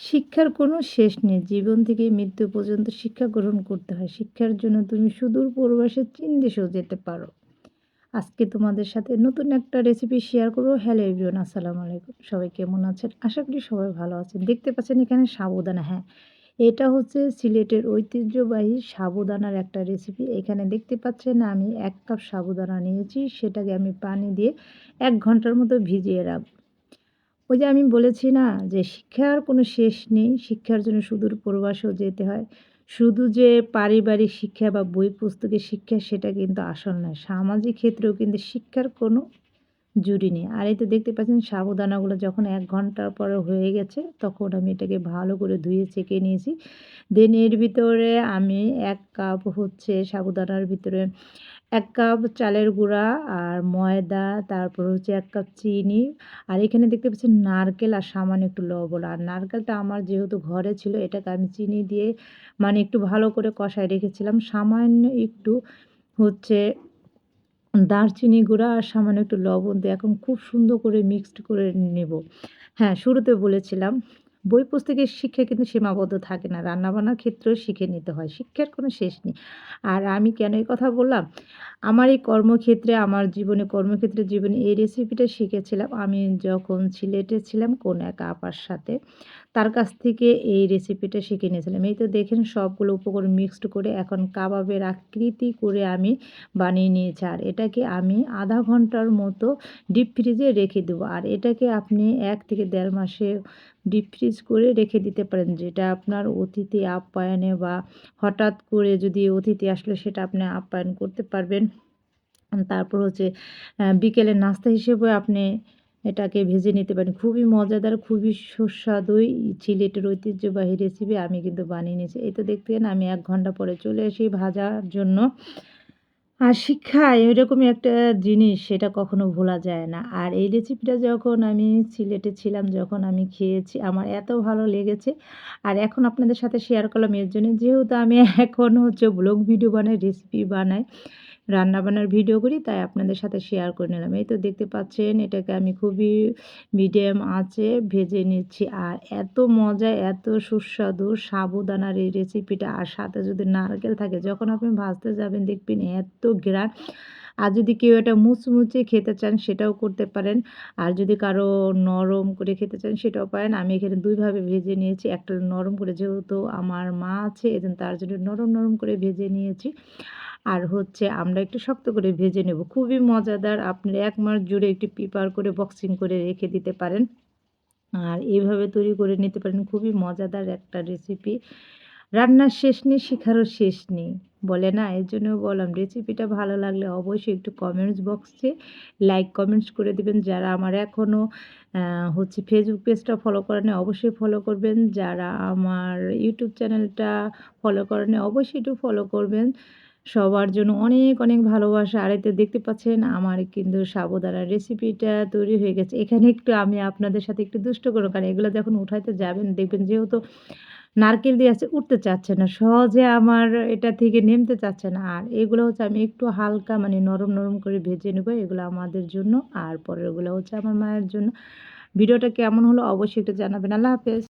শিক্ষার কোনো শেষ নেই। জীবন থেকে মৃত্যু পর্যন্ত শিক্ষা গ্রহণ করতে হয়। শিক্ষার জন্য তুমি সুদূর প্রবাসে চীন দেশেও যেতে পারো। আজকে তোমাদের সাথে নতুন একটা রেসিপি শেয়ার করব। হ্যালো এভরিওয়ান আসসালামু আলাইকুম। সবাই কেমন আছেন? আশা করি সবাই ভালো আছেন। দেখতে পাচ্ছেন এখানে সাবুদানা হ্যাঁ। এটা হচ্ছে সিলেটের ঐতিহ্যবাহী সাবুদানার একটা রেসিপি এখানে দেখতে পাচ্ছেন আমি এক কাপ সাবুদানা নিয়েছি। সেটাকে আমি পানি দিয়ে এক ঘণ্টার মতো ভিজিয়ে রাখব ওই যে আমি বলেছি না যে শিক্ষার কোনো শেষ নেই, শিক্ষার জন্য সুদূর প্রবাসেও যেতে হয়। শুধু যে পারিবারিক শিক্ষা বা বই পুস্তকের শিক্ষা সেটা কিন্তু আসল নয়, সামাজিক ক্ষেত্রেও কিন্তু শিক্ষার কোনো জুড়ি নেই। আর এই তো দেখতে পাচ্ছেন সাবুদানাগুলো যখন এক ঘণ্টার পরে হয়ে গেছে, তখন আমি এটাকে ভালো করে ধুয়ে চেকে নিয়েছি। দেন এর ভিতরে আমি এক কাপ হচ্ছে সাবুদানার ভিতরে এক কাপ চালের গুঁড়া আর ময়দা, তারপর হচ্ছে এক কাপ চিনি। আর এখানে দেখতে পাচ্ছি নারকেল আর সামান্য একটু লবণ। আর নারকেলটা আমার যেহেতু ঘরে ছিল, এটাকে আমি চিনি দিয়ে মানে একটু ভালো করে কষায় রেখেছিলাম। সামান্য একটু হচ্ছে দারচিনি গুঁড়া আর সামান্য একটু লবণ দিয়ে এখন খুব সুন্দর করে মিক্সড করে নেব। হ্যাঁ শুরুতে বলেছিলাম বই পুস্তকের শিক্ষা কিন্তু সীমাবদ্ধ থাকে না। রান্নাবান্নার ক্ষেত্রেও শিখে নিতে হয়, শিক্ষার কোনো শেষ নেই। আর আমি কেন এই কথা বললাম? আমার এই কর্মক্ষেত্রে, আমার জীবনে, কর্মক্ষেত্রে জীবনে এই রেসিপিটা শিখেছিলাম। আমি যখন সিলেটে ছিলাম, কোন এক আপার সাথে তার কাছ থেকে এই রেসিপিটা শিখে নিয়েছিলাম। এই তো দেখেন সবগুলো উপকরণ মিক্সড করে এখন কাবাবের আকৃতি করে আমি বানিয়ে নিয়েছি। আর এটাকে আমি আধা ঘণ্টার মতো ডিপ ফ্রিজে রেখে দেবো। আর এটাকে আপনি এক থেকে দেড় মাসে ডিপ ফ্রিজ করে রেখে দিতে পারেন। যেটা আপনার অতিথি আপ্যায়নে বা হঠাৎ করে যদি অতিথি আসলে সেটা আপনি আপ্যায়ন করতে পারবেন। তারপর হচ্ছে বিকেলে নাস্তা হিসেবে আপনি এটাকে ভেজে নিতে পারেন। খুবই মজাদার, খুবই সুস্বাদুই সিলেটের ঐতিহ্যবাহী রেসিপি আমি কিন্তু বানিয়ে নিয়েছি। এই তো দেখতেন আমি এক ঘণ্টা পরে চলে আসি ভাজার জন্য। আর শিক্ষা, এরকমই একটা জিনিস, সেটা কখনো ভোলা যায় না। আর এই রেসিপিটা যখন আমি সিলেটে ছিলাম, যখন আমি খেয়েছি, আমার এত ভালো লেগেছে। আর এখন আপনাদের সাথে শেয়ার করলাম, এর জন্য যেহেতু আমি এখন হচ্ছে ব্লগ ভিডিও বানাই রেসিপি বানাই রান্নাবান্নার ভিডিও করি, তাই আপনাদের সাথে শেয়ার করে নিলাম। এই তো দেখতে পাচ্ছেন, এটাকে আমি খুবই মিডিয়াম আঁচে ভেজে নিচ্ছি। আর এত মজা, এত সুস্বাদু সাবুদানার এই রেসিপিটা আর সাথে যদি নারকেল থাকে, যখন আপনি ভাজতে যাবেন, দেখবেন এত গ্রান আর যদি কেউ এটা মুচমুচে খেতে চান সেটাও করতে পারেন। আর যদি কারও নরম করে খেতে চান সেটাও পারেন। আমি এখানে দুইভাবে ভেজে নিয়েছি। একটা নরম করে যেহেতু আমার মা আছে এজন্য তার জন্য নরম নরম করে ভেজে নিয়েছি। আর হচ্ছে আমরা একটু শক্ত করে ভেজে নেব। খুবই মজাদার। আপনি এক মাস জুড়ে একটু প্রিপার করে বক্সিং করে রেখে দিতে পারেন। আর এইভাবে তৈরি করে নিতে পারেন। খুবই মজাদার একটা রেসিপি রান্নার শেষ নেই, শেখারও শেষ নেই। বলে না, এর জন্য বললাম রেসিপিটা ভালো লাগলে অবশ্যই একটু কমেন্টস বক্সে লাইক কমেন্টস করে দিবেন। যারা আমার এখনও হচ্ছে ফেসবুক পেজটা ফলো করেন অবশ্যই ফলো করবেন। যারা আমার ইউটিউব চ্যানেলটা ফলো করেন অবশ্যই একটু ফলো করবেন। সবার জন্য অনেক অনেক ভালোবাসা। আর এতে দেখতে পাচ্ছেন আমার কিন্তু সাবুদানার রেসিপিটা তৈরি হয়ে গেছে। এখানে একটু আমি আপনাদের সাথে একটু দুষ্ট করো কারণ এগুলো যখন উঠাইতে যাবেন, দেখবেন যেহেতু নারকেল দিয়ে আছে উঠতে চাচ্ছে না, সহজে আমার এটা থেকে নেমতে চাচ্ছে না। আর এগুলো হচ্ছে আমি একটু হালকা মানে নরম নরম করে ভেজে নেব, এগুলো আমাদের জন্য। আর পরেরগুলো হচ্ছে আমার মায়ের জন্য। ভিডিওটা কেমন হলো অবশ্যই একটু জানাবেন। আল্লাহ হাফেজ।